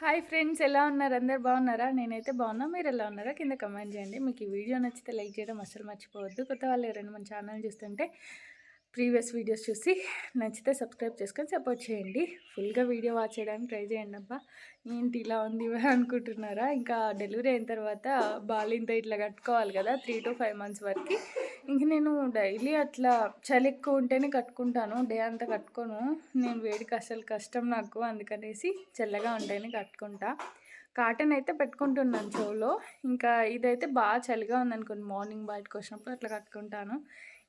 Hi friends ఎలా ఉన్నారు? అందరు బాగున్నారా? నేనైతే బాగున్నా. మీరు ఎలా ఉన్నారా? కింద కమెంట్ చేయండి. మీకు ఈ వీడియో నచ్చితే లైక్ చేయడం అసలు మర్చిపోవద్దు. కొత్త వాళ్ళు ఎవరైనా మన ఛానల్ చూస్తుంటే ప్రీవియస్ వీడియోస్ చూసి నచ్చితే సబ్స్క్రైబ్ చేసుకొని సపోర్ట్ చేయండి. ఫుల్గా వీడియో వాచ్ చేయడానికి ట్రై చేయండి అబ్బా. ఏంటి ఇలా ఉంది అనుకుంటున్నారా? ఇంకా డెలివరీ అయిన తర్వాత బాలింత ఇట్లా కట్టుకోవాలి కదా త్రీ టు ఫైవ్ మంత్స్ వరకు. ఇంక నేను డైలీ అట్లా చలి ఎక్కువ ఉంటేనే కట్టుకుంటాను డే అంతా కట్టుకోను. నేను వేడికి అసలు కష్టం నాకు అందుకనేసి చల్లగా ఉంటేనే కట్టుకుంటా. కాటన్ అయితే పెట్టుకుంటున్నాను చెవులో. ఇంకా ఇదైతే బాగా చలిగా ఉందనుకోండి మార్నింగ్ బయటకు వచ్చినప్పుడు అట్లా కట్టుకుంటాను.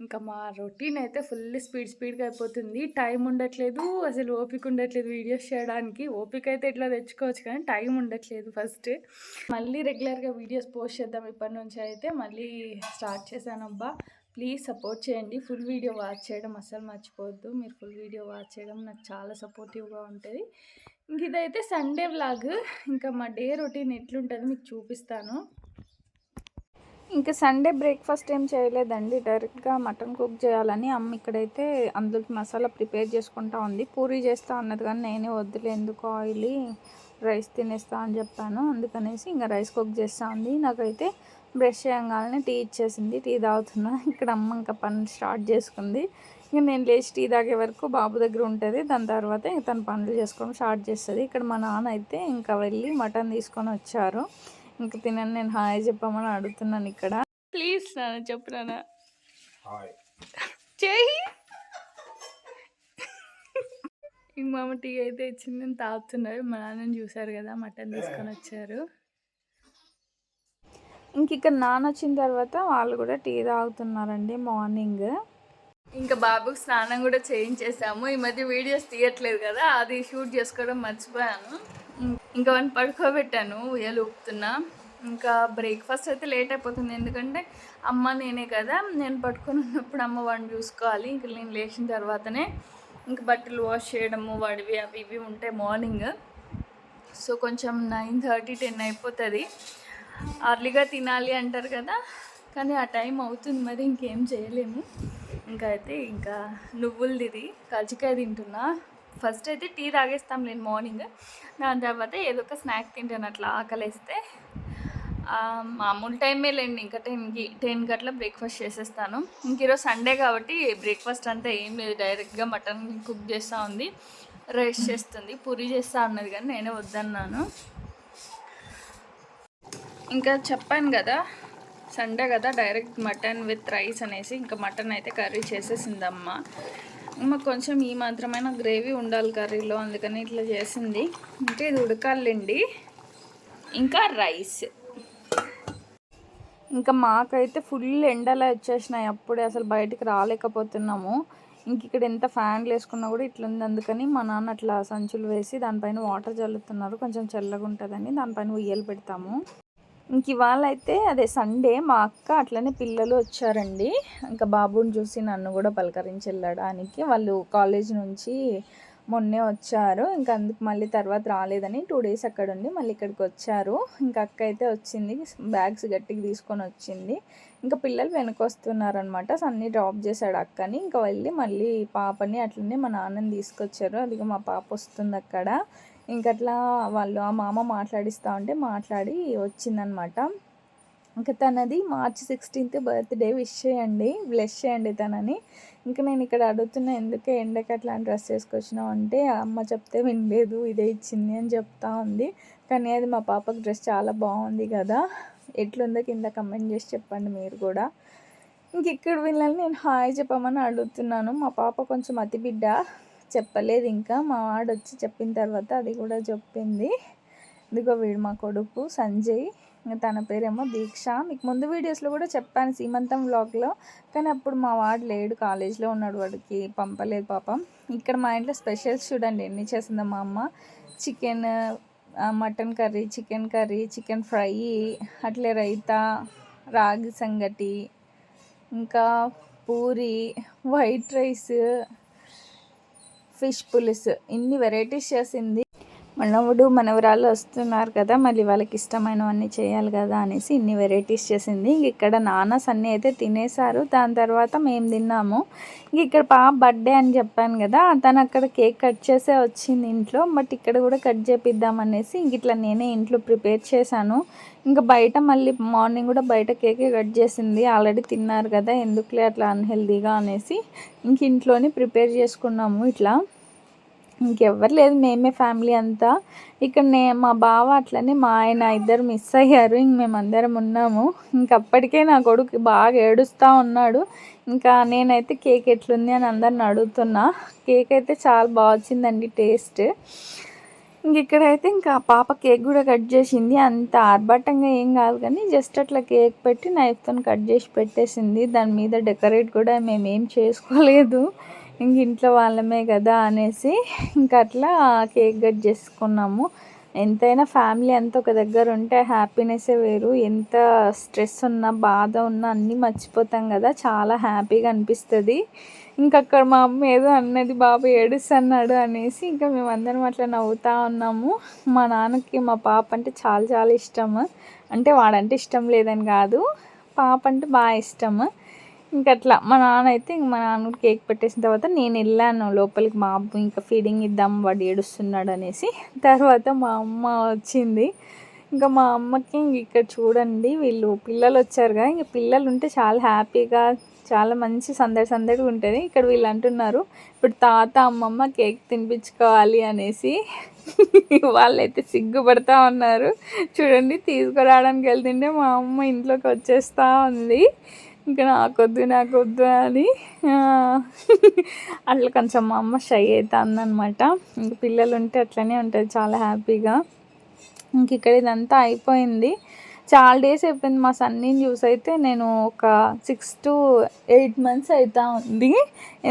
ఇంకా మా రొటీన్ అయితే ఫుల్ స్పీడ్ స్పీడ్గా అయిపోతుంది. టైం ఉండట్లేదు అసలు ఓపిక ఉండట్లేదు వీడియోస్ చేయడానికి. ఓపిక అయితే ఎట్లా తెచ్చుకోవచ్చు కానీ టైం ఉండట్లేదు ఫస్ట్. మళ్ళీ రెగ్యులర్గా వీడియోస్ పోస్ట్ చేద్దాం ఇప్పటి నుంచి అయితే. మళ్ళీ స్టార్ట్ చేశాను అబ్బా. ప్లీజ్ సపోర్ట్ చేయండి. ఫుల్ వీడియో వాచ్ చేయడం అసలు మర్చిపోవద్దు. మీరు ఫుల్ వీడియో వాచ్ చేయడం నాకు చాలా సపోర్టివ్గా ఉంటుంది. ఇంక ఇదైతే సండే వ్లాగ్. ఇంకా మా డే రొటీన్ ఎట్లుంటుంది మీకు చూపిస్తాను. ఇంకా సండే బ్రేక్ఫాస్ట్ ఏం చేయలేదండి. డైరెక్ట్గా మటన్ కుక్ చేయాలని అమ్మ ఇక్కడైతే అందులోకి మసాలా ప్రిపేర్ చేసుకుంటా ఉంది. పూరి చేస్తా అన్నది కానీ నేనే వద్దులే ఎందుకు ఆయిలీ రైస్ తినేస్తా అని చెప్పాను. అందుకనేసి ఇంకా రైస్ కుక్ చేస్తా ఉంది. నాకైతే బ్రష్ చేయగానే టీ ఇచ్చేసింది. టీ తాగుతున్నా. ఇక్కడ అమ్మ ఇంకా పనులు స్టార్ట్ చేసుకుంది. ఇంకా నేను లేచి టీ తాగే వరకు బాబు దగ్గర ఉంటుంది. దాని తర్వాత ఇంకా తన పనులు చేసుకోవడం స్టార్ట్ చేస్తుంది. ఇక్కడ మా నాన్న అయితే ఇంకా వెళ్ళి మటన్ తీసుకొని వచ్చారు. ఇంక తినని నేను హాయ్ చెప్పమని అడుగుతున్నాను ఇక్కడ. ప్లీజ్ నాన్న చెప్పు నాన్న. చేయి. ఇంక మామ టీ అయితే ఇచ్చింది నేను తాగుతున్నారు మా నాన్నని చూసారు కదా మటన్ తీసుకొని వచ్చారు. ఇంక ఇక్కడ నాన్న వచ్చిన తర్వాత వాళ్ళు కూడా టీ తాగుతున్నారండి మార్నింగ్. ఇంకా బాబుకి స్నానం కూడా చేయించేసాము. ఈ మధ్య వీడియోస్ తీయట్లేదు కదా అది షూట్ చేసుకోవడం మర్చిపోయాను. ఇంకా వాడిని పడుకోబెట్టాను ఉయ్యాలు ఊపుతున్నా. ఇంకా బ్రేక్ఫాస్ట్ అయితే లేట్ అయిపోతుంది. ఎందుకంటే అమ్మ నేనే కదా నేను పట్టుకొని ఉన్నప్పుడు అమ్మ వాడిని చూసుకోవాలి. ఇంక నేను లేచిన తర్వాతనే ఇంకా బట్టలు వాష్ చేయడము వాడివి అవి ఇవి ఉంటాయి మార్నింగ్ సో కొంచెం నైన్ థర్టీ టెన్ అయిపోతుంది. అర్లీగా తినాలి అంటారు కదా కానీ ఆ టైం అవుతుంది మరి ఇంకేం చేయలేము. ఇంకా అయితే ఇంకా నువ్వులది కజ్జికాయ తింటున్నా. ఫస్ట్ అయితే టీ తాగేస్తాం నేను మార్నింగ్. దాని తర్వాత ఏదో ఒక స్నాక్ తింటాను అట్లా ఆకలిస్తే. మామూలు టైమే లేండి ఇంకా టెన్కి టెన్ గట్ల బ్రేక్ఫాస్ట్ చేసేస్తాను. ఇంక ఈరోజు సండే కాబట్టి బ్రేక్ఫాస్ట్ అంతా ఏం లేదు డైరెక్ట్గా మటన్ కుక్ చేస్తూ ఉంది. రైస్ చేస్తుంది పూరి చేస్తా అన్నది కానీ నేనే వద్దన్నాను. ఇంకా చెప్పాను కదా సండే కదా డైరెక్ట్ మటన్ విత్ రైస్ అనేసి ఇంకా మటన్ అయితే కర్రీ చేసేసిందమ్మ. మాకు కొంచెం ఈ మాత్రమైన గ్రేవీ ఉండాలి కర్రీలో అందుకని ఇట్లా చేసింది. అంటే ఇది ఉడకాలండి ఇంకా రైస్. ఇంకా మాకైతే ఫుల్ ఎండలా వచ్చేసినాయి. అప్పుడే అసలు బయటికి రాలేకపోతున్నాము. ఇంక ఇక్కడ ఎంత ఫ్యాన్లు వేసుకున్నా కూడా ఇట్లా ఉంది అందుకని మా నాన్న అట్లా సంచులు వేసి దానిపైన వాటర్ చల్లుతున్నారు. కొంచెం చల్లగా ఉంటుందని దానిపైన ఉయ్యలు పెడతాము. ఇంక ఇవాళ అయితే అదే సండే మా అక్క అట్లనే పిల్లలు వచ్చారండి. ఇంకా బాబుని చూసి నన్ను కూడా పలకరించి వెళ్ళడానికి వాళ్ళు కాలేజ్ నుంచి మొన్నే వచ్చారు. ఇంకా అందుకు మళ్ళీ తర్వాత రాలేదని టూ డేస్ అక్కడ ఉండి మళ్ళీ ఇక్కడికి వచ్చారు. ఇంకా అక్క అయితే వచ్చింది బ్యాగ్స్ గట్టికి తీసుకొని వచ్చింది. ఇంకా పిల్లలు వెనకొస్తున్నారనమాట. సన్నీ డ్రాప్ చేశాడు అక్కని. ఇంకా వెళ్ళి మళ్ళీ పాపని అట్లనే మా నాన్నని తీసుకొచ్చారు. అదిగో మా పాప వస్తుంది అక్కడ. ఇంకట్లా వాళ్ళు ఆ మామ మాట్లాడిస్తూ ఉంటే మాట్లాడి వచ్చిందనమాట. ఇంకా తనది మార్చ్ సిక్స్టీన్త్ బర్త్డే విష్ చేయండి బ్లెస్ చేయండి తనని. ఇంకా నేను ఇక్కడ అడుగుతున్నా ఎందుకే ఎండకి అట్లా డ్రెస్ వేసుకొచ్చినావు అంటే అమ్మ చెప్తే వినలేదు ఇదే ఇచ్చింది అని చెప్తా ఉంది. కానీ అది మా పాపకు డ్రెస్ చాలా బాగుంది కదా. ఎట్లుందో కింద కమెంట్ చేసి చెప్పండి మీరు కూడా. ఇంక ఇక్కడ వీళ్ళని నేను హాయ్ చెప్పమని అడుగుతున్నాను. మా పాప కొంచెం అతి బిడ్డ చెప్పలేదు ఇంకా. మా వాడు వచ్చి చెప్పిన తర్వాత అది కూడా చెప్పింది. ఇదిగో వీడు మా కొడుకు సంజయ్. తన పేరేమో దీక్ష. మీకు ముందు వీడియోస్లో కూడా చెప్పాను సీమంతం వ్లాగ్లో. కానీ అప్పుడు మా వాడు లేడు. కాలేజ్లో ఉన్నాడు వాడికి. పంపలేదు పాపం. ఇక్కడ మా ఇంట్లో స్పెషల్స్ చూడండి. ఎన్ని చేసిందో మా అమ్మ. Chicken mutton curry chicken curry chicken fry అట్లే రైతా రాగి సంగటి ఇంకా పూరి వైట్ రైస్ ఫిష్ పులుసు. ఇన్ని వెరైటీస్ చేసింది. మనవడు మనవరాలు వస్తున్నారు కదా మళ్ళీ వాళ్ళకి ఇష్టమైనవన్నీ చేయాలి కదా అనేసి ఇన్ని వెరైటీస్ చేసింది. ఇంక ఇక్కడ నాన్నస్ అన్నీ అయితే తినేసారు దాని తర్వాత మేము తిన్నాము. ఇంక ఇక్కడ పాప బర్త్డే అని చెప్పాను కదా తను అక్కడ కేక్ కట్ చేసే వచ్చింది ఇంట్లో. బట్ ఇక్కడ కూడా కట్ చేపిద్దాం అనేసి ఇంక ఇట్లా నేనే ఇంట్లో ప్రిపేర్ చేశాను. ఇంకా బయట మళ్ళీ మార్నింగ్ కూడా బయట కేకే కట్ చేసింది. ఆల్రెడీ తిన్నారు కదా ఎందుకులే అట్లా అన్హెల్దీగా అనేసి ఇంక ఇంట్లోనే ప్రిపేర్ చేసుకున్నాము ఇట్లా. ఇంకెవ్వరు లేదు. మేమే ఫ్యామిలీ అంతా. ఇక్కడ నే మా బావ అట్లనే మా ఆయన ఇద్దరు మిస్ అయ్యారు. ఇంక మేమందరం ఉన్నాము. ఇంకప్పటికే నా కొడుకు బాగా ఏడుస్తూ ఉన్నాడు. ఇంకా నేనైతే కేక్ ఎట్లుంది అని అందరిని అడుగుతున్నా. కేక్ అయితే చాలా బాగా వచ్చిందండి టేస్ట్. ఇంక ఇక్కడైతే ఇంకా పాప కేక్ కూడా కట్ చేసింది. అంత ఆర్భాటంగా ఏం కాదు కానీ జస్ట్ అట్లా కేక్ పెట్టి నైఫ్తో కట్ చేసి పెట్టేసింది. దాని మీద డెకరేట్ కూడా మేము ఏం చేసుకోలేదు. ఇంక ఇంట్లో వాళ్ళమే కదా అనేసి ఇంక అట్లా కేక్ కట్ చేసుకున్నాము. ఎంతైనా ఫ్యామిలీ అంతా ఒక దగ్గర ఉంటే హ్యాపీనెస్సే వేరు. ఎంత స్ట్రెస్ ఉన్నా బాధ ఉన్నా అన్నీ మర్చిపోతాం కదా. చాలా హ్యాపీగా అనిపిస్తుంది. ఇంకక్కడ మా అమ్మ ఏదో అన్నది బాబు ఏడుస్తున్నాడు అనేసి ఇంకా మేమందరం అట్లా నవ్వుతూ ఉన్నాము. మా నాన్నకి మా పాప అంటే చాలా చాలా ఇష్టం అంటే వాడంటే ఇష్టం లేదని కాదు. పాప అంటే బాగా ఇష్టము. ఇంకా అట్లా మా నాన్న అయితే ఇంక మా నాన్న కేక్ పెట్టేసిన తర్వాత నేను వెళ్ళాను లోపలికి మా అబ్బు ఇంకా ఫీడింగ్ ఇద్దాం వాడు ఏడుస్తున్నాడు అనేసి. తర్వాత మా అమ్మ వచ్చింది. ఇంకా మా అమ్మకి ఇక్కడ చూడండి వీళ్ళు పిల్లలు వచ్చారుగా ఇంకా పిల్లలు ఉంటే చాలా హ్యాపీగా చాలా మంచి సందడి సందడిగా ఉంటుంది ఇక్కడ వీళ్ళు అంటున్నారు. ఇప్పుడు తాత అమ్మమ్మ కేక్ తినిపించుకోవాలి అనేసి. వాళ్ళైతే సిగ్గుపడతా ఉన్నారు. చూడండి తీసుకురావడానికి వెళ్తుంటే మా అమ్మ ఇంట్లోకి వచ్చేస్తూ ఉంది. ఇంకా నాకొద్దు నాకొద్దు అని అట్లా కొంచెం మా అమ్మ షై అవుతుంది అనమాట ఇంక పిల్లలు ఉంటే అట్లనే ఉంటుంది చాలా హ్యాపీగా. ఇంక ఇక్కడ ఇదంతా అయిపోయింది. చాలా డేస్ అయిపోయింది మా సన్నీని చూసి అయితే నేను ఒక సిక్స్ టు ఎయిట్ మంత్స్ అవుతా ఉంది.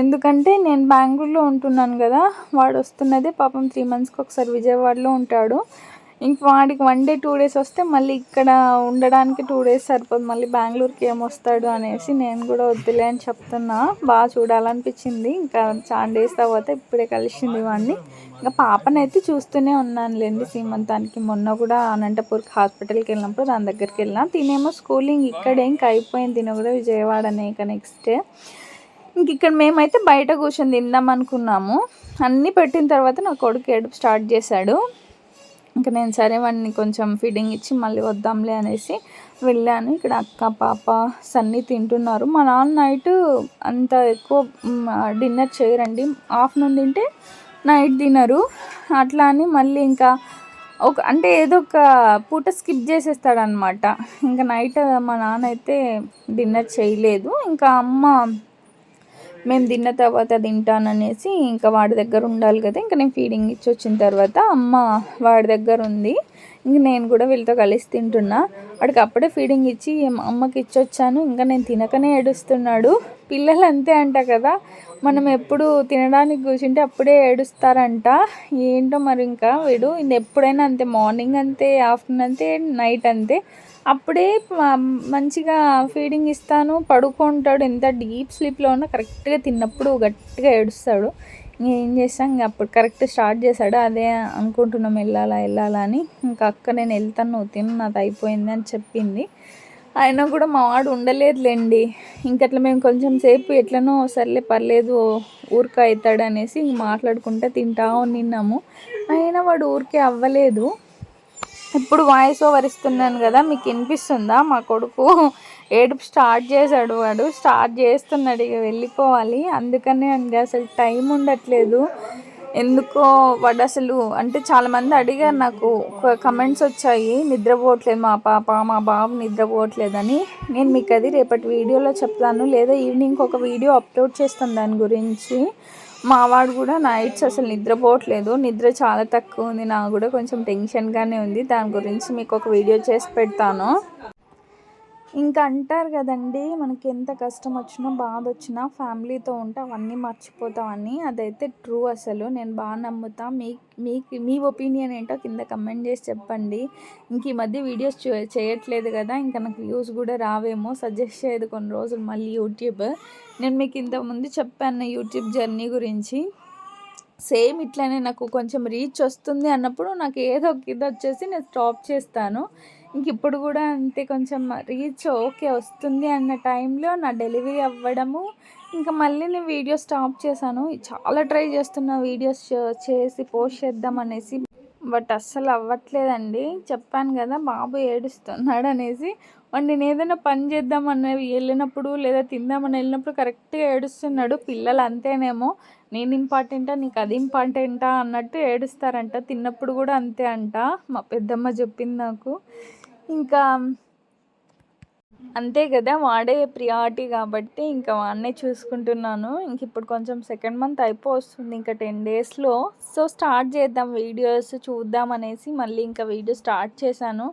ఎందుకంటే నేను బెంగళూరులో ఉంటున్నాను కదా వాడు వస్తున్నదే పాపం త్రీ మంత్స్కి ఒకసారి విజయవాడలో ఉంటాడు. ఇంక వాడికి వన్ డే టూ డేస్ వస్తే మళ్ళీ ఇక్కడ ఉండడానికి టూ డేస్ సరిపోదు. మళ్ళీ బెంగళూరుకి ఏమొస్తాడు అనేసి నేను కూడా వద్దులే అని చెప్తున్నా. బాగా చూడాలనిపించింది. ఇంకా చాలా డేస్ తర్వాత ఇప్పుడే కలిసింది వాడిని. ఇంకా పాపనైతే చూస్తూనే ఉన్నానులేండి సీమంతానికి. మొన్న కూడా అనంతపూర్కి హాస్పిటల్కి వెళ్ళినప్పుడు దాని దగ్గరికి వెళ్ళినా. తినేమో స్కూలింగ్ ఇక్కడే ఇంకా అయిపోయింది. తిన కూడా విజయవాడనే ఇక నెక్స్ట్ ఇంక ఇక్కడ మేమైతే బయట కూర్చొని తిందాం అనుకున్నాము. అన్నీ పెట్టిన తర్వాత నా కొడుకు ఏడుపు స్టార్ట్ చేశాడు. ఇంకా నేను సరే వాడిని కొంచెం ఫీడింగ్ ఇచ్చి మళ్ళీ వద్దాంలే అనేసి వెళ్ళాను. ఇక్కడ అక్క పాప సన్నీ తింటున్నారు. మా నాన్న నైట్ అంత ఎక్కువ డిన్నర్ చేయరండి. ఆఫ్టర్నూన్ తింటే నైట్ తినరు. అట్లా అని మళ్ళీ ఇంకా ఒక అంటే ఏదో ఒక పూట స్కిప్ చేసేస్తాడనమాట ఇంకా నైట్ మా నాన్న అయితే డిన్నర్ చేయలేదు. ఇంకా అమ్మ మేము తిన్న తర్వాత తింటాననేసి ఇంకా వాడి దగ్గర ఉండాలి కదా. ఇంకా నేను ఫీడింగ్ ఇచ్చి వచ్చిన తర్వాత అమ్మ వాడి దగ్గర ఉంది. ఇంక నేను కూడా వీళ్ళతో కలిసి తింటున్నా. వాడికి అప్పుడే ఫీడింగ్ ఇచ్చి అమ్మకి ఇచ్చొచ్చాను. ఇంకా నేను తినకనే ఏడుస్తున్నాడు. పిల్లలు అంతే అంట కదా. మనం ఎప్పుడు తినడానికి కూర్చుంటే అప్పుడే ఏడుస్తారంట. ఏంటో మరి ఇంకా వీడు. ఎప్పుడైనా అంతే మార్నింగ్ అంతే ఆఫ్టర్నూన్ అంతే నైట్ అంతే. అప్పుడే మంచిగా ఫీడింగ్ ఇస్తాను పడుకుంటాడు. ఎంత డీప్ స్లీప్లో ఉన్నా కరెక్ట్గా తిన్నప్పుడు గట్టిగా ఏడుస్తాడు. ఏం చేస్తాం? ఇంకా అప్పుడు కరెక్ట్ స్టార్ట్ చేశాడు అదే అనుకుంటున్నాం వెళ్ళాలా వెళ్ళాలా అని. ఇంకా అక్క నేను వెళ్తాను నువ్వు తిన్న నాది అయిపోయింది అని చెప్పింది. అయినా కూడా మా వాడు ఉండలేదులేండి. ఇంకట్లా మేము కొంచెం సేపు ఎట్లనో సర్లే పర్లేదు ఊరిక అవుతాడు అనేసి మాట్లాడుకుంటే తింటా నిన్నాము అయినా వాడు ఊరికే అవ్వలేదు. ఇప్పుడు వాయిస్ ఓవర్ ఇస్తున్నాను కదా మీకు వినిపిస్తుందా? మా కొడుకు ఏడుపు స్టార్ట్ చేశాడు వాడు. స్టార్ట్ చేస్తున్నాడు ఇక వెళ్ళిపోవాలి. అందుకనే అండి అసలు టైం ఉండట్లేదు. ఎందుకో వాడు అసలు అంటే చాలామంది అడిగారు నాకు కమెంట్స్ వచ్చాయి నిద్రపోవట్లేదు మా పాప మా బాబు నిద్రపోవట్లేదని. నేను మీకు అది రేపటి వీడియోలో చెప్తాను. లేదా ఈవినింగ్ ఒక వీడియో అప్లోడ్ చేస్తాను దాని గురించి. మావాడు కూడా నైట్స్ అసలు నిద్రపోవట్లేదు. నిద్ర చాలా తక్కువ ఉంది. నాకు కూడా కొంచెం టెన్షన్గానే ఉంది. దాని గురించి మీకు ఒక వీడియో చేసి పెడతాను. ఇంకా అంటారు కదండి మనకి ఎంత కష్టం వచ్చినా బాధ వచ్చినా ఫ్యామిలీతో ఉంటే అవన్నీ మర్చిపోతామని. అదైతే ట్రూ అసలు. నేను బాగా నమ్ముతా. మీ మీకు మీ ఒపీనియన్ ఏంటో కింద కమెంట్ చేసి చెప్పండి. ఇంక ఈ మధ్య వీడియోస్ చేయట్లేదు కదా ఇంకా నాకు వ్యూస్ కూడా రావేమో. సజెస్ట్ చేయదు కొన్ని రోజులు మళ్ళీ యూట్యూబ్. నేను మీకు ఇంతకుముందు చెప్పాను యూట్యూబ్ జర్నీ గురించి. సేమ్ ఇట్లానే నాకు కొంచెం రీచ్ వస్తుంది అన్నప్పుడు నాకు ఏదో ఒక ఇది వచ్చేసి నేను స్టాప్ చేస్తాను. ఇంక ఇప్పుడు కూడా అంతే కొంచెం రీచ్ ఓకే వస్తుంది అన్న టైంలో నా డెలివరీ అవ్వడము ఇంకా మళ్ళీ నేను వీడియో స్టాప్ చేశాను. చాలా ట్రై చేస్తున్నా వీడియోస్ చేసి పోస్ట్ చేద్దాం అనేసి బట్ అస్సలు అవ్వట్లేదండి. చెప్పాను కదా బాబు ఏడుస్తున్నాడు అనేసి వాడు నేను ఏదైనా పని చేద్దామని వెళ్ళినప్పుడు లేదా తిందామని వెళ్ళినప్పుడు కరెక్ట్గా ఏడుస్తున్నాడు. పిల్లలు అంతేనేమో. నేను ఇంపార్టెంటా? నీకు అది ఇంపార్టెంటా? అన్నట్టు ఏడుస్తారంట. తిన్నప్పుడు కూడా అంతే అంట మా పెద్దమ్మ చెప్పింది నాకు. ఇంకా అంతే కదా వాడే ప్రియారిటీ కాబట్టి ఇంకా వాడినే చూసుకుంటున్నాను. ఇంక ఇప్పుడు కొంచెం సెకండ్ మంత్ అయిపో వస్తుంది ఇంకా టెన్ డేస్లో సో స్టార్ట్ చేద్దాం వీడియోస్ చూద్దాం అనేసి మళ్ళీ ఇంకా వీడియో స్టార్ట్ చేశాను.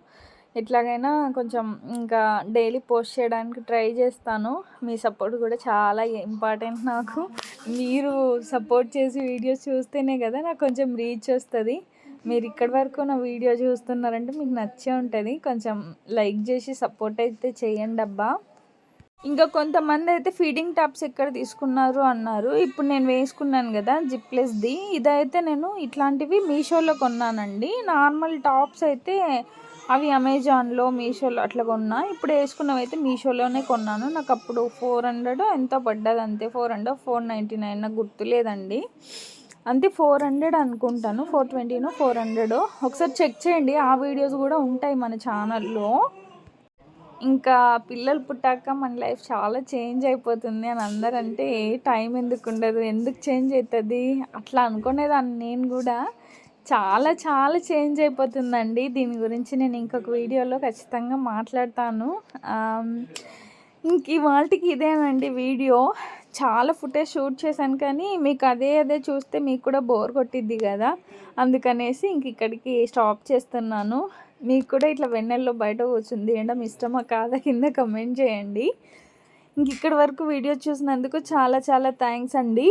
ఎట్లాగైనా కొంచెం ఇంకా డైలీ పోస్ట్ చేయడానికి ట్రై చేస్తాను. మీ సపోర్ట్ కూడా చాలా ఇంపార్టెంట్ నాకు. మీరు సపోర్ట్ చేసి వీడియోస్ చూస్తేనే కదా నాకు కొంచెం రీచ్ వస్తుంది. మీరు ఇక్కడి వరకు నా వీడియో చూస్తున్నారంటే మీకు నచ్చే ఉంటుంది. కొంచెం లైక్ చేసి సపోర్ట్ అయితే చేయండి అబ్బా. ఇంకా కొంతమంది అయితే ఫీడింగ్ టాప్స్ ఎక్కడ తీసుకున్నారు అన్నారు. ఇప్పుడు నేను వేసుకున్నాను కదా జిప్లెస్ది ఇదైతే నేను ఇట్లాంటివి మీషోలో కొన్నానండి. నార్మల్ టాప్స్ అయితే అవి అమెజాన్లో మీషోలో అట్లా కొన్నా. ఇప్పుడు వేసుకున్నవి అయితే మీషోలోనే కొన్నాను. నాకు అప్పుడు ఫోర్ హండ్రెడ్ ఎంతో పడ్డది అంతే. Four hundred four ninety nine నాకు గుర్తులేదండి. అంతే ఫోర్ హండ్రెడ్ అనుకుంటాను. ఫోర్ ట్వంటీనో ఫోర్ హండ్రెడ్ ఒకసారి చెక్ చేయండి. ఆ వీడియోస్ కూడా ఉంటాయి మన ఛానల్లో ఇంకా పిల్లలు పుట్టాక మన లైఫ్ చాలా చేంజ్ అయిపోతుంది అని అందరూ అంటే టైం ఎందుకు ఉండదు? ఎందుకు చేంజ్ అవుతుంది అట్లా అనుకునేదాన్ని నేను కూడా. చాలా చాలా చేంజ్ అయిపోతుందండి. దీని గురించి నేను ఇంకొక వీడియోలో ఖచ్చితంగా మాట్లాడతాను. ఇంక ఇవాళకి ఇదేనండి వీడియో. చాలా ఫుటేజ్ షూట్ చేశాను కానీ మీకు అదే అదే చూస్తే మీకు కూడా బోర్ కొట్టిద్ది కదా. అందుకనేసి ఇంక ఇక్కడికి స్టాప్ చేస్తున్నాను. మీకు కూడా ఇట్లా వెన్నెల్లో బయట కూర్చుంది ఏంటో ఇష్టమా కాదా కింద కమెంట్ చేయండి. ఇంక ఇక్కడి వరకు వీడియో చూసినందుకు చాలా చాలా థ్యాంక్స్ అండి.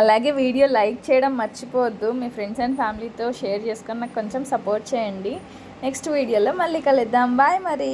అలాగే వీడియో లైక్ చేయడం మర్చిపోవద్దు. మీ ఫ్రెండ్స్ అండ్ ఫ్యామిలీతో షేర్ చేసుకొని నాకు కొంచెం సపోర్ట్ చేయండి. నెక్స్ట్ వీడియోలో మళ్ళీ కలుద్దాం. బాయ్ మరి.